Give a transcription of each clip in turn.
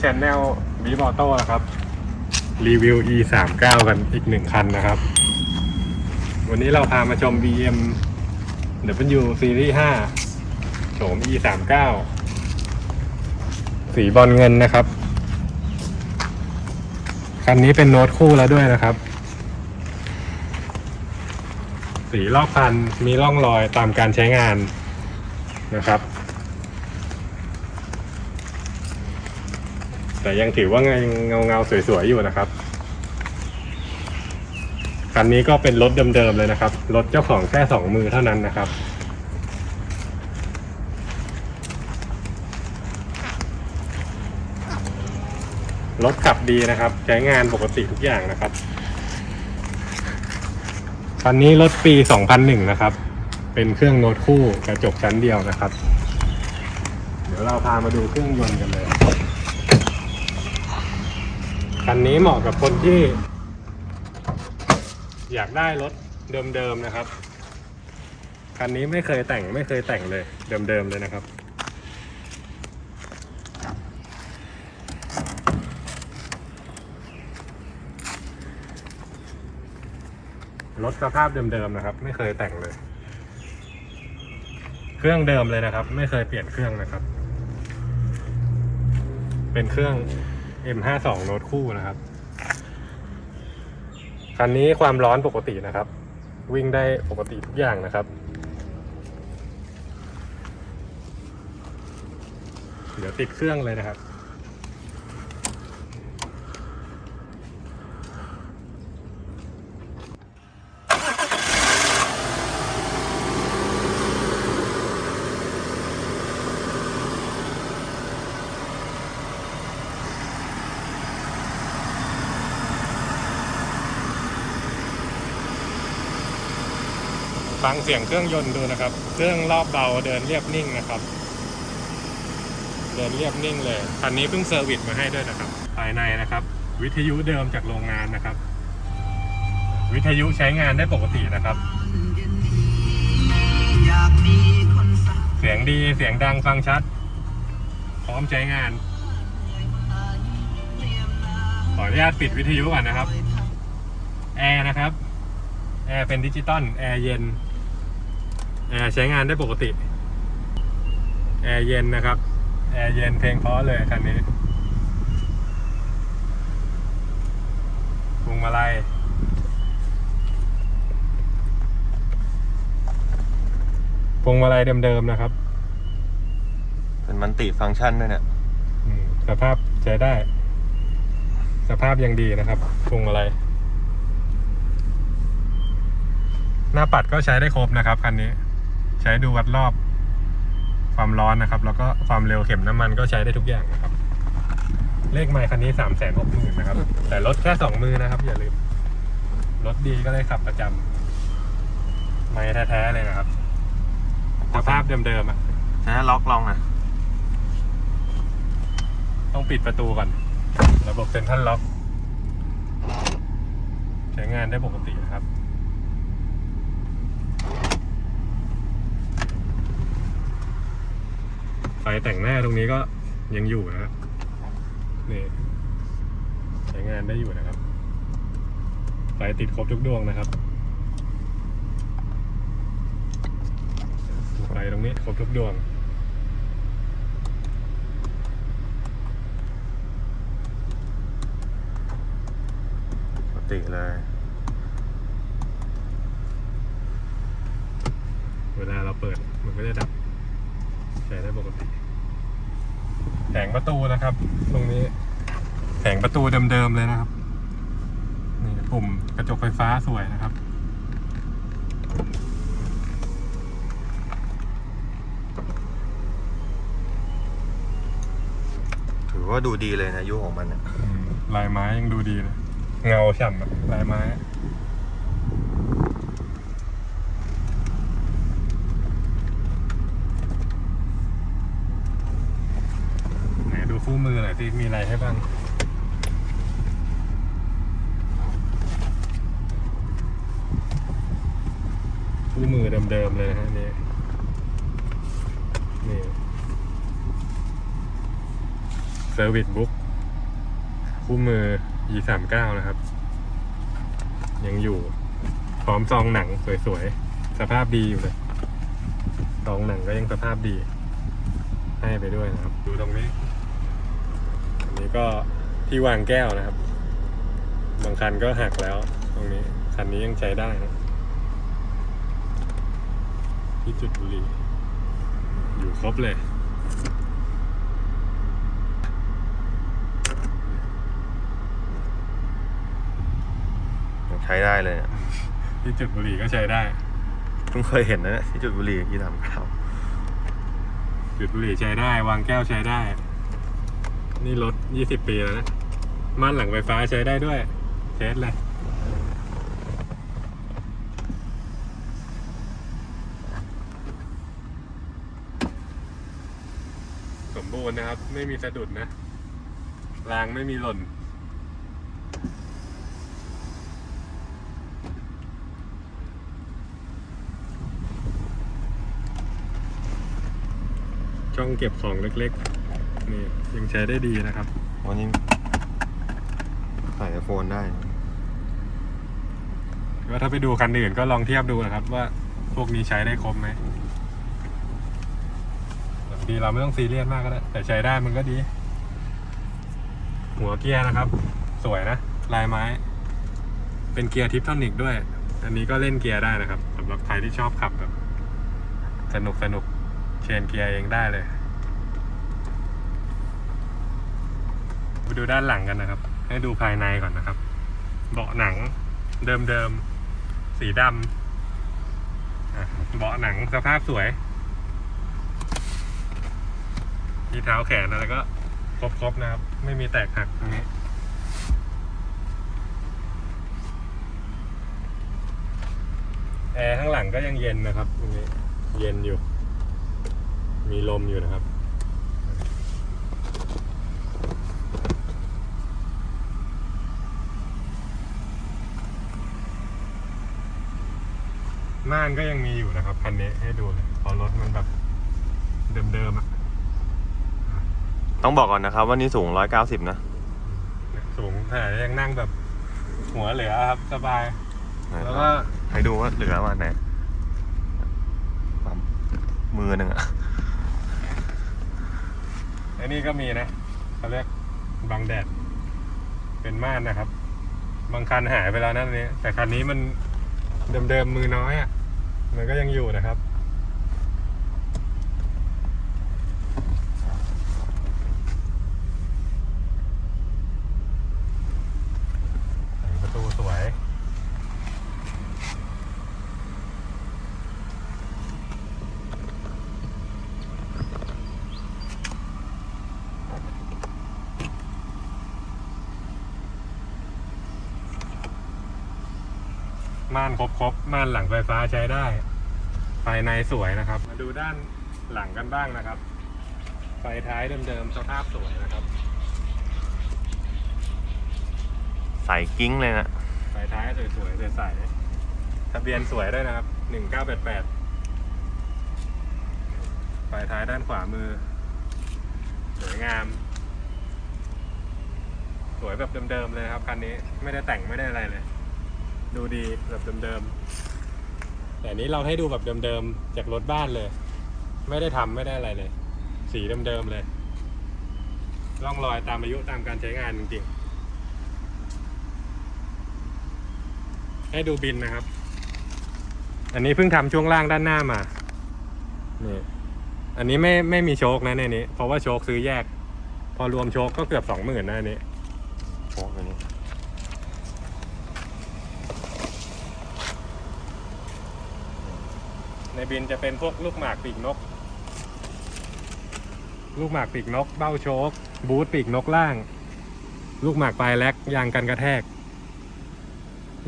วันนี้ชแนลบีมอโต้นะครับ รีวิว e 3 9กันอีกหนึ่งคันนะครับ วันนี้เราพามาชม BM W Series 5โฉม e 3 9สีบอลเงินนะครับ คันนี้เป็นโน้ตคู่แล้วด้วยนะครับ สีรอบคันมีร่องรอยตามการใช้งานนะครับ แต่ยังถือว่าเงาเงาสวยๆอยู่นะครับ คันนี้ก็เป็นรถเดิมๆเลยนะครับ รถเจ้าของแค่สองมือเท่านั้นนะครับรถขับดีนะครับ ใช้งานปกติทุกอย่างนะครับคันนี้รถปี 2001 นะครับ เป็นเครื่องโน้ตคู่กระจกชั้นเดียวนะครับ เดี๋ยวเราพามาดูเครื่องยนต์กันเลย คันนี้เหมาะกับคนที่ อยากได้รถเดิมๆนะครับ คันนี้ไม่เคยแต่งไม่เคยแต่งเลย เดิมๆเลยนะครับ รถสภาพเดิมๆนะครับ ไม่เคยแต่งเลย เครื่องเดิมเลยนะครับ ไม่เคยเปลี่ยนเครื่องนะครับ เป็นเครื่อง M52 โน้ตคู่นะครับ คันนี้ความร้อนปกตินะครับ วิ่งได้ปกติทุกอย่างนะครับ เดี๋ยวติดเครื่องเลยนะครับ ฟังเสียงเครื่องยนต์ดูนะครับ เครื่องรอบเบาเดินเรียบนิ่งนะครับ เดินเรียบนิ่งเลย คันนี้เพิ่งเซอร์วิสมาให้ด้วยนะครับ ภายในนะครับ วิทยุเดิมจากโรงงานนะครับ วิทยุใช้งานได้ปกตินะครับ เสียงดีเสียงดังฟังชัด พร้อมใช้งาน ขออนุญาตปิดวิทยุก่อนนะครับ แอร์นะครับแอร์เป็นดิจิตอลแอร์เย็น แอร์ใช้งานได้ปกติ แอร์เย็นนะครับ แอร์เย็นเพลงเพราะเลยคันนี้พวงมาลัยพวงมาลัยเดิมๆนะครับเป็นมันติฟังก์ชันด้วยเนี่ยอืมสภาพใช้ได้ สภาพยังดีนะครับพวงมาลัยหน้าปัดก็ใช้ได้ครบนะครับคันนี้ ใช้ดูวัดรอบความร้อนนะครับ แล้วก็ความเร็วเข็มน้ำมันก็ใช้ได้ทุกอย่างนะครับ เลขไมล์คันนี้สามแสนหกหมื่นนะครับ แต่รถแค่สองมือนะครับ อย่าลืม รถดีก็เลยขับประจำไม่แท้ๆเลยนะครับสภาพเดิมๆอะใช้ล็อกลองอะ ต้องปิดประตูก่อน ระบบเซ็นทรัลล็อก ใช้งานได้ปกตินะครับ ไฟ แต่งหน้าตรงนี้ก็ยังอยู่นะครับนี่ใช้งานได้อยู่นะครับ ไฟติดครบทุกดวงนะครับ ไฟตรงนี้ครบทุกดวงปกติเลย เวลาเราเปิดมันก็จะดับใช้ได้ปกติ แผงประตูนะครับ ตรงนี้ แผงประตูเดิมๆเลยนะครับ นี่ปุ่มกระจกไฟฟ้าสวยนะครับ ถือว่าดูดีเลยนะยุคของมันเนี่ยอืมลายไม้ยังดูดีเลยเงาฉ่ำอะลายไม้ไหนดู คู่มือหน่อยที่มีอะไรให้บ้างคู่มือเดิมๆเลยนะฮะนี่นี่เซอร์วิสบุ๊กคู่มือ e 3 9นะครับ ยังอยู่พร้อมซองหนังสวยๆ สภาพดีอยู่เลยซองหนังก็ยังสภาพดี ให้ไปด้วยนะครับ ดูตรงนี้ นนี้ก็ที่วางแก้วนะครับ บางคันก็หักแล้ว ตรงนี้คันนี้ยังใช้ได้นะที่จุดบุหรี่อยู่ครบเลยยังใช้ได้เลยเนี่ยที่จุดบุหรี่ก็ใช้ได้เพิ่งเคยเห็นนะเนี่ยที่จุดบุหรี่ที่ทำข้าวจุดบุหรี่ใช้ได้ วางแก้วใช้ได้ นี่รถ 20ปีแล้วนะม่านหลังไฟฟ้าใช้ได้ด้วยเทสเลยสมบูรณ์นะครับ ไม่มีสะดุดนะรางไม่มีหล่น ช่องเก็บของเล็กๆ นี่ยังใช้ได้ดีนะครับ วันนี้ใส่ไอโฟนได้นะก็ถ้าไปดูคันอื่นก็ลองเทียบดูนะครับ ว่าพวกนี้ใช้ได้ครบไหมบางทีเราไม่ต้องซีเรียสมากก็ได้แต่ใช้ได้มันก็ดี หัวเกียร์นะครับ สวยนะ ลายไม้ เป็นเกียร์ทิปทอนิกด้วย อันนี้ก็เล่นเกียร์ได้นะครับสำหรับใครที่ชอบขับแบบ สนุกสนุกเชนเกียร์เองได้เลยไป ดูด้านหลังกันนะครับ ให้ดูภายในก่อนนะครับ เบาะหนังเดิมๆ สีดำเบาะหนังสภาพสวย ที่เท้าแขนอะไรก็ครบๆนะครับ ไม่มีแตกหักตรงนี้แอร์ข้างหลังก็ยังเย็นนะครับตรงนี้เย็นอยู่ มีลมอยู่นะครับ ม่านก็ยังมีอยู่นะครับ คันนี้ให้ดูเลยเพอรถมันแบบเดิมๆอะต้องบอกก่อนนะครับว่านี่สูง 190 นะ สูงแต่ยังนั่งแบบหัวเหลือครับสบาย แล้วก็ให้ดูว่าเหลือมาไหนปั๊มมือหนึ่งอะอันนี้ก็มีนะเขาเรียกบังแดด เป็นม่านนะครับ บางคันหายไปแล้วนั่นนี้แต่คันนี้มันเดิมๆมือน้อยอะ่ะ มันก็ยังอยู่นะครับ ประตูสวย ม่านครบครบม่านหลังไฟฟ้าใช้ได้ ภายในสวยนะครับ มาดูด้านหลังกันบ้างนะครับ ไฟท้ายเดิมๆสภาพสวยนะครับ ใส่กิ้งเลยนะไฟท้ายสวยๆใสๆทะเบียนสวยด้วยนะครับหนึ่งเก้าแปดแปดไฟท้ายด้านขวามือ สวยงาม สวยแบบเดิมๆเลยครับคันนี้ไม่ได้แต่งไม่ได้อะไรเลย ดูดีแบบเดิมๆ แต่อันนี้เราให้ดูแบบเดิมๆจากรถบ้านเลย ไม่ได้ทำไม่ได้อะไรเลย สีเดิมๆเลยร่องรอยตามอายุตามการใช้งานจริงๆ ให้ดูบินนะครับ อันนี้เพิ่งทำช่วงล่างด้านหน้ามานี่อันนี้ไม่ไม่มีโชคนะในนี้ เพราะว่าโชคซื้อแยก พอรวมโชคก็เกือบสองหมื่นนะอันนี้ โอ้ตัวนี้ ใน บินจะเป็นพวกลูกหมากปีกนก ลูกหมากปีกนก เบ้าโชคบูทปีกนกล่าง ลูกหมากปลายแล็กยางกันกระแทก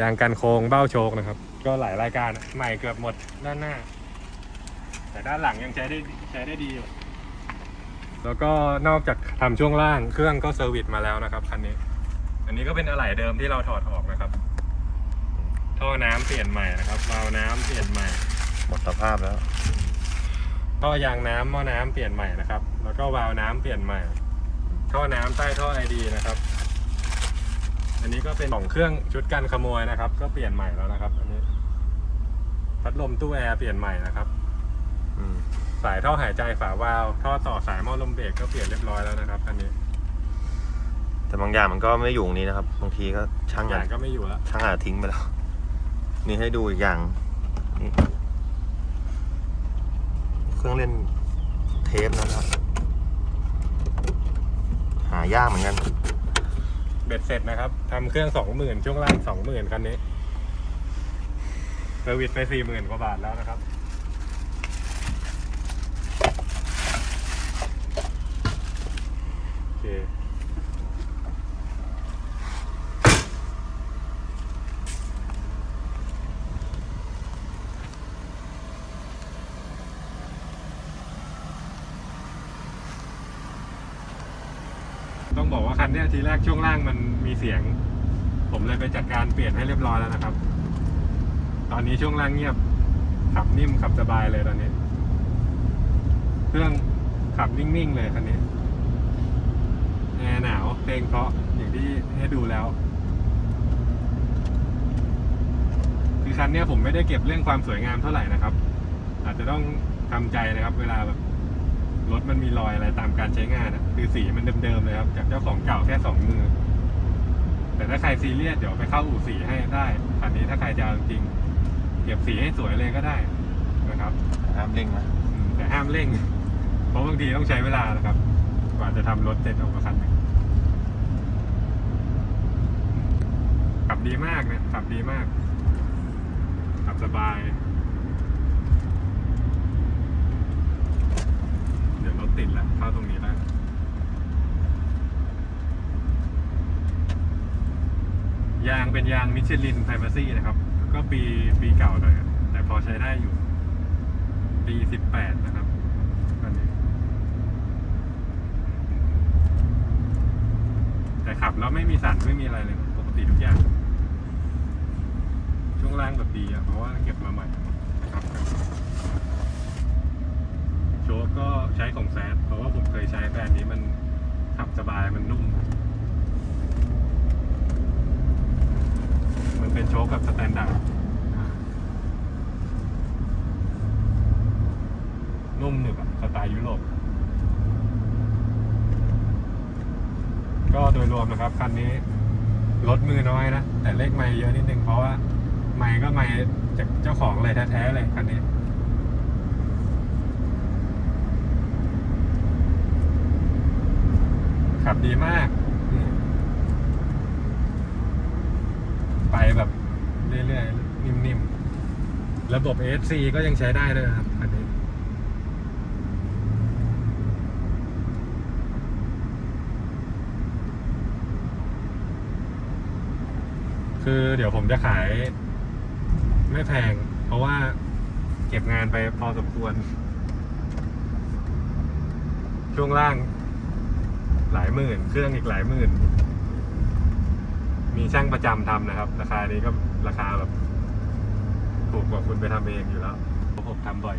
ยางกันโค้งเบ้าโชคนะครับ ก็หลายรายการใหม่เกือบหมดด้านหน้า แต่ด้านหลังยังใช้ได้ใช้ได้ดีอยู่แล้วก็นอกจากทำช่วงล่างเครื่องก็เซอร์วิสมาแล้วนะครับคันนี้ อันนี้ก็เป็นอะไหล่เดิมที่เราถอดออกนะครับ ท่อน้ำเปลี่ยนใหม่นะครับวาล์วน้ำเปลี่ยนใหม่ หมดสภาพแล้วท่อยางน้ำหม้อน้ำเปลี่ยนใหม่นะครับ แล้วก็วาล์วน้ำเปลี่ยนใหม่ ท่อน้ำใต้ท่อไอดีนะครับ อันนี้ก็เป็นของเครื่องชุดกันขโมยนะครับ ก็เปลี่ยนใหม่แล้วนะครับ อันนี้พัดลมตู้แอร์เปลี่ยนใหม่นะครับอืมสายท่อหายใจฝาวาล์วท่อต่อสายหม้อลมเบรกก็เปลี่ยนเรียบร้อยแล้วนะครับอันนี้ แต่บางอย่างมันก็ไม่อยู่ตรงนี้นะครับ บางทีก็ช่างออาย่าจงก็ไม่อยู่แล้วช่างอาจทิ้งไปแล้ว นี่ให้ดูอีกอย่างนี่ เครื่องเล่นเทปนะครับ หายากเหมือนกัน เบ็ดเสร็จนะครับทำเครื่องสองหมื่นช่วงล่างสองหมื่นคันนี้เซอร์วิสไปสี่หมื่นกว่าบาทแล้วนะครับ โอเค ต้องบอกว่าคันเนี้ยทีแรก ช่วงล่างมันมีเสียง ผมเลยไปจัดการเปลี่ยนให้เรียบร้อยแล้วนะครับ ตอนนี้ช่วงล่างเงียบ ขับนิ่มขับสบายเลยตอนนี้ เครื่องขับนิ่งๆเลยคันนี้แอร์หนาวเพลงเพราะอย่างที่ให้ดูแล้วคือคันนี้ผมไม่ได้เก็บเรื่องความสวยงามเท่าไหร่นะครับ อาจจะต้องทำใจนะครับ เวลาแบบ รถมันมีรอยอะไรตามการใช้งานอะคือสีมันเดิมๆเลยครับ จากเจ้าของเก่าแค่สองมือ แต่ถ้าใครซีเรียสเดี๋ยวไปเข้าอู่สีให้ได้คันนี้ถ้าใครจะเอาจริงๆเก็บสีให้สวยเลยก็ได้นะครับห้ามเร่งนะอืมแต่ห้ามเร่ง เพราะบางทีต้องใช้เวลานะครับ กว่าจะทำรถเสร็จออกมาคันหนึ่งขับดีมากเนี่ยขับดีมากขับสบาย เดี๋ยวรถ ติดแล้วเข้าตรงนี้แล้วยางเป็นยางมิชลินไพรมาซี่นะครับ ก็ปีปีเก่าหน่อยแต่พอใช้ได้อยู่ ปีสิบแปดนะครับอันนี้แต่ขับแล้วไม่มีสั่นไม่มีอะไรเลย ปกติทุกอย่าง ช่วงล่างแบบดีอะเพราะว่าเก็บมาใหม่นะครับ ก็ใช้ของแซดเพราะว่าผมเคยใช้แบรนด์นี้มันขับสบายมันนุ่ม มันเป็นโชคแบบสแตนดาร์ดนุ่มหนึบอะสไตล์ยุโรปก็โดยรวมนะครับคันนี้ลดมือน้อยนะ แต่เลขไม่เยอะนิดนึงเพราะว่าไม่ก็ไม่จากเจ้าของเลยแท้ๆเลยคันนี้ ขับดีมาก ไปแบบเรื่อยๆ นิ่มๆ ระบบ ASC ก็ยังใช้ได้ด้วยครับคันนี้ คือเดี๋ยวผมจะขาย ไม่แพง เพราะว่าเก็บงานไปพอสมควร ช่วงล่าง หลายหมื่น เครื่องอีกหลายหมื่น มีช่างประจำทำนะครับ ราคานี้ก็ราคาแบบถูกกว่าคุณไปทำเองอยู่แล้วระผมทำบ่อย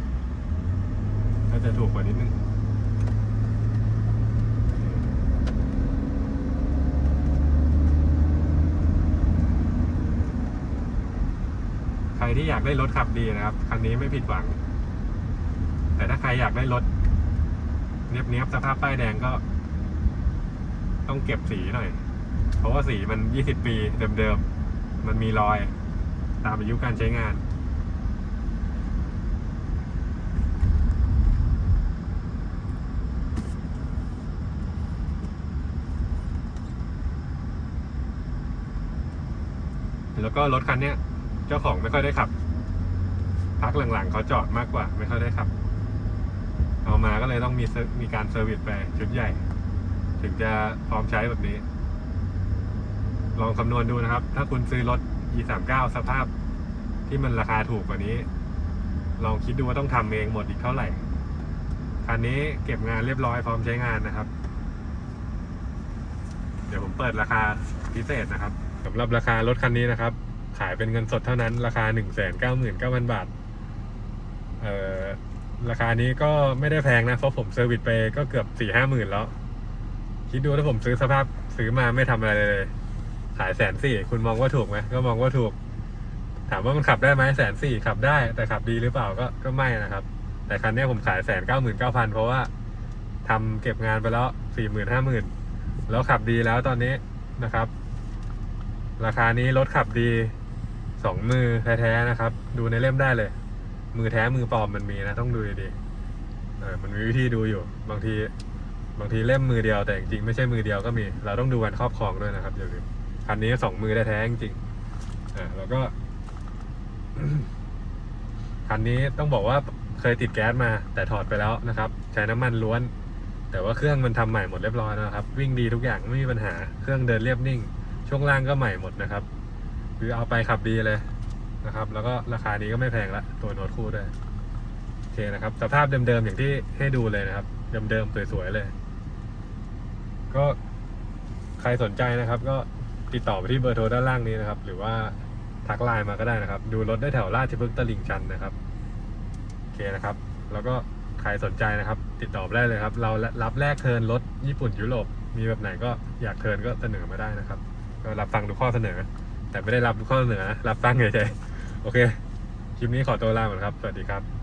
ก็จะถูกกว่านิดนึงใครที่อยากได้รถขับดีนะครับ คันนี้ไม่ผิดหวัง แต่ถ้าใครอยากได้รถเนี้ยบๆสภาพป้ายแดงก็ ต้องเก็บสีหน่อย เพราะว่าสีมัน 20 ปีเดิมๆ มันมีรอยตามอายุการใช้งานแล้วก็รถคันเนี้ย เจ้าของไม่ค่อยได้ขับ พักหลังๆเขาจอดมากกว่า ไม่ค่อยได้ขับ เอามาก็เลยต้องมีมีการเซอร์วิสไปชุดใหญ่ ถึงจะพร้อมใช้แบบนี้ ลองคำนวณดูนะครับ ถ้าคุณซื้อรถ E39 สภาพที่มันราคาถูกกว่านี้ ลองคิดดูว่าต้องทำเองหมดอีกเท่าไหร่ คันนี้เก็บงานเรียบร้อยพร้อมใช้งานนะครับ เดี๋ยวผมเปิดราคาพิเศษนะครับสำหรับราคารถคันนี้นะครับ ขายเป็นเงินสดเท่านั้นราคา 1 9 9 0 0 0 บาท เอ่อราคานี้ก็ไม่ได้แพงนะ เพราะผมเซอร์วิสไปก็เกือบสี่ห้าหมื่นแล้ว คิดดูถ้าผมซื้อสภาพซื้อมาไม่ทำอะไรเลย ขายแสนสี่คุณมองว่าถูกไหมก็มองว่าถูก ถามว่ามันขับได้ไหมแสนสี่ขับได้ แต่ขับดีหรือเปล่าก็ก็ไม่นะครับ แต่คันนี้ผมขายแสนเก้าหมื่นเก้าพันเพราะว่าทำเก็บงานไปแล้วสี่หมื่นห้าหมื่นแล้วขับดีแล้วตอนนี้นะครับ ราคานี้รถขับดีสองมือแท้ๆนะครับ ดูในเล่มได้เลย มือแท้มือปลอมมันมีนะต้องดูดีเออมันมีวิธีดูอยู่ บางที บางทีเล่มมือเดียวแต่จริงๆไม่ใช่มือเดียวก็มี เราต้องดูวันครอบครองด้วยนะครับอย่าลืมคันนี้สองมือแท้ๆจริงอ่าแล้วก็คันนี้ต้องบอกว่าเคยติดแก๊สมา แต่ถอดไปแล้วนะครับ ใช้น้ำมันล้วน แต่ว่าเครื่องมันทำใหม่หมดเรียบร้อยนะครับ วิ่งดีทุกอย่างไม่มีปัญหาเครื่องเดินเรียบนิ่ง ช่วงล่างก็ใหม่หมดนะครับคือเอาไปขับดีเลยนะครับ แล้วก็ราคานี้ก็ไม่แพงละตัวโน้ตคู่ด้วยโอเคนะครับ สภาพเดิมๆอย่างที่ให้ดูเลยนะครับ เดิมๆสวยๆเลย ก็ใครสนใจนะครับ ก็ติดต่อไปที่เบอร์โทรด้านล่างนี้นะครับ หรือว่าทักไลน์มาก็ได้นะครับ ดูรถได้แถวราชพฤกษ์ตลิ่งชันนะครับโอเคนะครับ แล้วก็ใครสนใจนะครับ ติดต่อได้เลยครับ เรารับแลกเทิร์นรถญี่ปุ่นยุโรปมีแบบไหนก็อยากเทิร์นก็เสนอมาได้นะครับ ก็รับฟังทุกข้อเสนอ แต่ไม่ได้รับทุกข้อเสนอนะรับฟังเฉยๆโอเคคลิปนี้ขอตัวลาก่อนครับ สวัสดีครับ